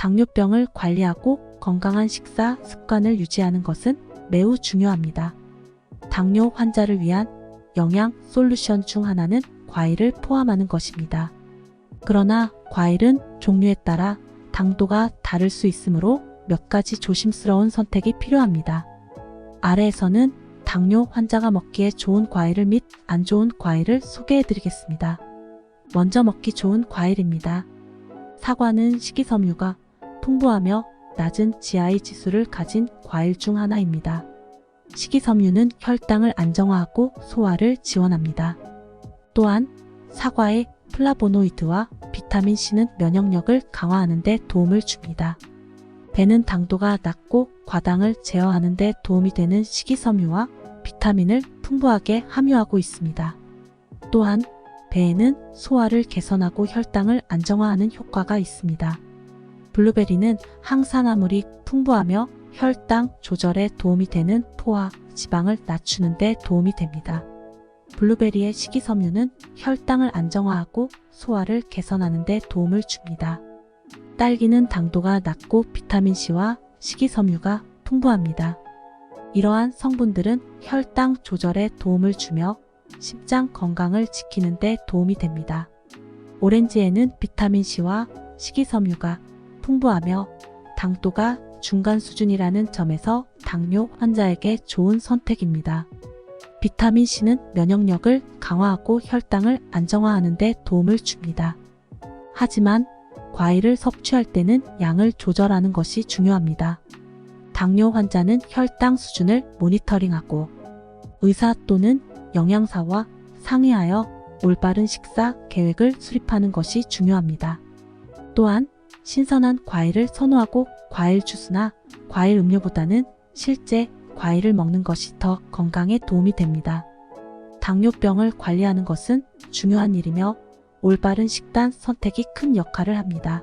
당뇨병을 관리하고 건강한 식사 습관을 유지하는 것은 매우 중요합니다. 당뇨 환자를 위한 영양 솔루션 중 하나는 과일을 포함하는 것입니다. 그러나 과일은 종류에 따라 당도가 다를 수 있으므로 몇 가지 조심스러운 선택이 필요합니다. 아래에서는 당뇨 환자가 먹기에 좋은 과일을 및 안 좋은 과일을 소개해 드리겠습니다. 먼저 먹기 좋은 과일입니다. 사과는 식이섬유가 풍부하며 낮은 GI 지수를 가진 과일 중 하나입니다. 식이섬유는 혈당을 안정화하고 소화를 지원합니다. 또한 사과의 플라보노이드와 비타민 C는 면역력을 강화하는 데 도움을 줍니다. 배는 당도가 낮고 과당을 제어하는 데 도움이 되는 식이섬유와 비타민을 풍부하게 함유하고 있습니다. 또한 배에는 소화를 개선하고 혈당을 안정화하는 효과가 있습니다. 블루베리는 항산화물이 풍부하며 혈당 조절에 도움이 되는 포화, 지방을 낮추는 데 도움이 됩니다. 블루베리의 식이섬유는 혈당을 안정화하고 소화를 개선하는 데 도움을 줍니다. 딸기는 당도가 낮고 비타민C와 식이섬유가 풍부합니다. 이러한 성분들은 혈당 조절에 도움을 주며 심장 건강을 지키는 데 도움이 됩니다. 오렌지에는 비타민C와 식이섬유가 풍부하며 당도가 중간 수준이라는 점에서 당뇨 환자에게 좋은 선택입니다. 비타민 C는 면역력을 강화하고 혈당을 안정화하는 데 도움을 줍니다. 하지만 과일을 섭취할 때는 양을 조절하는 것이 중요합니다. 당뇨 환자는 혈당 수준을 모니터링하고 의사 또는 영양사와 상의하여 올바른 식사 계획을 수립하는 것이 중요합니다. 또한 신선한 과일을 선호하고 과일 주스나 과일 음료보다는 실제 과일을 먹는 것이 더 건강에 도움이 됩니다. 당뇨병을 관리하는 것은 중요한 일이며 올바른 식단 선택이 큰 역할을 합니다.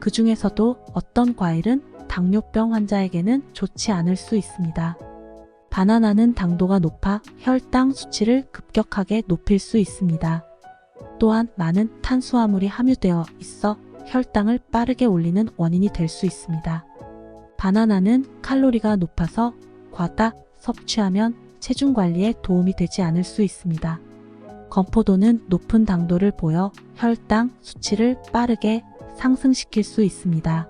그 중에서도 어떤 과일은 당뇨병 환자에게는 좋지 않을 수 있습니다. 바나나는 당도가 높아 혈당 수치를 급격하게 높일 수 있습니다. 또한 많은 탄수화물이 함유되어 있어 혈당을 빠르게 올리는 원인이 될 수 있습니다. 바나나는 칼로리가 높아서 과다 섭취하면 체중 관리에 도움이 되지 않을 수 있습니다. 건포도는 높은 당도를 보여 혈당 수치를 빠르게 상승시킬 수 있습니다.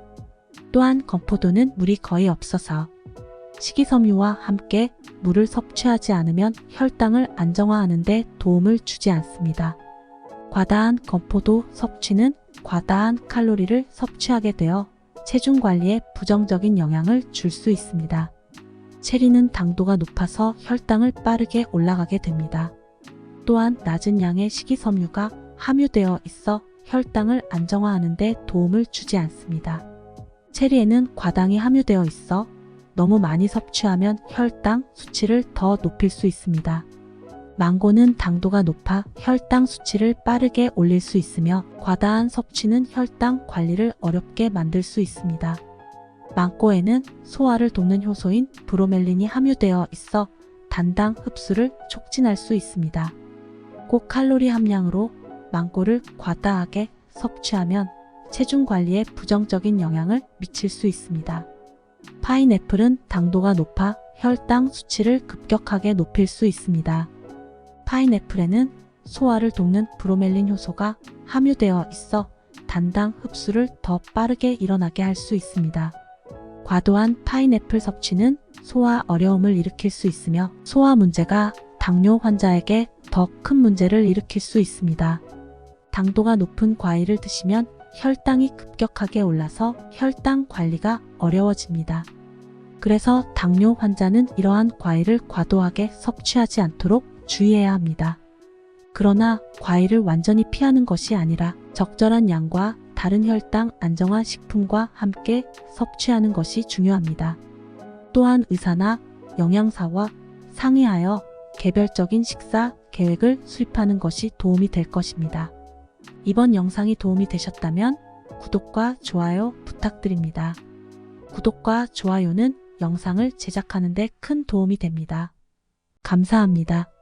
또한 건포도는 물이 거의 없어서 식이섬유와 함께 물을 섭취하지 않으면 혈당을 안정화하는 데 도움을 주지 않습니다. 과다한 건포도 섭취는 과다한 칼로리를 섭취하게 되어 체중 관리에 부정적인 영향을 줄 수 있습니다. 체리는 당도가 높아서 혈당을 빠르게 올라가게 됩니다. 또한 낮은 양의 식이섬유가 함유되어 있어 혈당을 안정화하는 데 도움을 주지 않습니다. 체리에는 과당이 함유되어 있어 너무 많이 섭취하면 혈당 수치를 더 높일 수 있습니다. 망고는 당도가 높아 혈당 수치를 빠르게 올릴 수 있으며 과다한 섭취는 혈당 관리를 어렵게 만들 수 있습니다. 망고에는 소화를 돕는 효소인 브로멜린이 함유되어 있어 단당 흡수를 촉진할 수 있습니다. 고칼로리 함량으로 망고를 과다하게 섭취하면 체중 관리에 부정적인 영향을 미칠 수 있습니다. 파인애플은 당도가 높아 혈당 수치를 급격하게 높일 수 있습니다. 파인애플에는 소화를 돕는 브로멜린 효소가 함유되어 있어 단당 흡수를 더 빠르게 일어나게 할 수 있습니다. 과도한 파인애플 섭취는 소화 어려움을 일으킬 수 있으며 소화 문제가 당뇨 환자에게 더 큰 문제를 일으킬 수 있습니다. 당도가 높은 과일을 드시면 혈당이 급격하게 올라서 혈당 관리가 어려워집니다. 그래서 당뇨 환자는 이러한 과일을 과도하게 섭취하지 않도록 주의해야 합니다. 그러나 과일을 완전히 피하는 것이 아니라 적절한 양과 다른 혈당 안정화 식품과 함께 섭취하는 것이 중요합니다. 또한 의사나 영양사와 상의하여 개별적인 식사 계획을 수립하는 것이 도움이 될 것입니다. 이번 영상이 도움이 되셨다면 구독과 좋아요 부탁드립니다. 구독과 좋아요는 영상을 제작하는 데 큰 도움이 됩니다. 감사합니다.